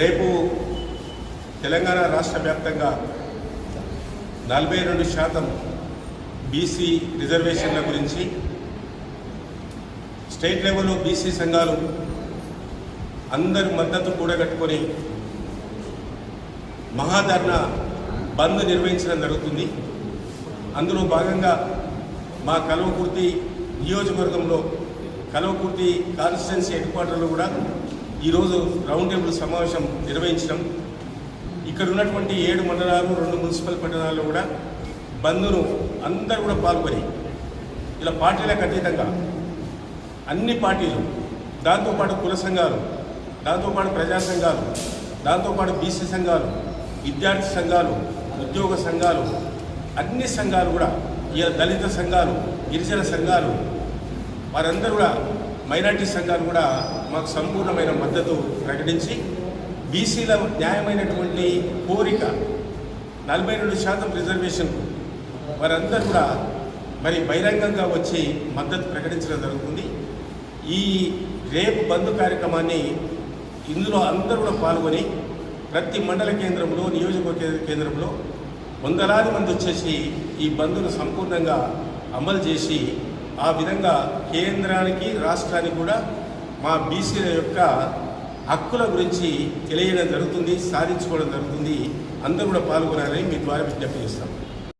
రేపు తెలంగాణ రాష్ట్ర వ్యాప్తంగా నలభై రెండు శాతం బీసీ రిజర్వేషన్ల గురించి స్టేట్ లెవెల్లో బీసీ సంఘాలు అందరి మద్దతు కూడగట్టుకొని మహాధర్ణ బంద్ నిర్వహించడం జరుగుతుంది. అందులో భాగంగా మా కలవకుర్తి నియోజకవర్గంలో కలవకుర్తి కాన్స్టిట్యున్సీ హెడ్ క్వార్టర్లో కూడా ఈరోజు రౌండ్ టేబుల్ సమావేశం నిర్వహించడం. ఇక్కడ ఉన్నటువంటి ఏడు మండలాలు రెండు మున్సిపల్ పట్టణాల్లో కూడా బంద్ను అందరూ కూడా పాల్గొని ఇలా పార్టీలకు అతీతంగా అన్ని పార్టీలు దాంతోపాటు కుల సంఘాలు దాంతోపాటు ప్రజా సంఘాలు దాంతోపాటు బీసీ సంఘాలు విద్యార్థి సంఘాలు ఉద్యోగ సంఘాలు అన్ని సంఘాలు కూడా ఈ దళిత సంఘాలు గిరిజన సంఘాలు వారందరూ కూడా మైనార్టీ సంఘాలు కూడా మాకు సంపూర్ణమైన మద్దతు ప్రకటించి బీసీల న్యాయమైనటువంటి కోరిక నలభై రెండు శాతం రిజర్వేషన్ వారందరూ కూడా మరి బహిరంగంగా వచ్చి మద్దతు ప్రకటించడం జరుగుతుంది. ఈ రేపు బంద్ కార్యక్రమాన్ని ఇందులో అందరూ కూడా పాల్గొని ప్రతి మండల కేంద్రంలో నియోజకవర్గ కేంద్రంలో వందలాది మంది వచ్చేసి ఈ బంద్ను సంపూర్ణంగా అమలు చేసి ఆ విధంగా కేంద్రానికి రాష్ట్రానికి కూడా మా బీసీల యొక్క హక్కుల గురించి తెలియడం జరుగుతుంది సాధించుకోవడం జరుగుతుంది. అందరూ కూడా పాల్గొనాలని మీ ద్వారా విజ్ఞప్తి చేస్తాం.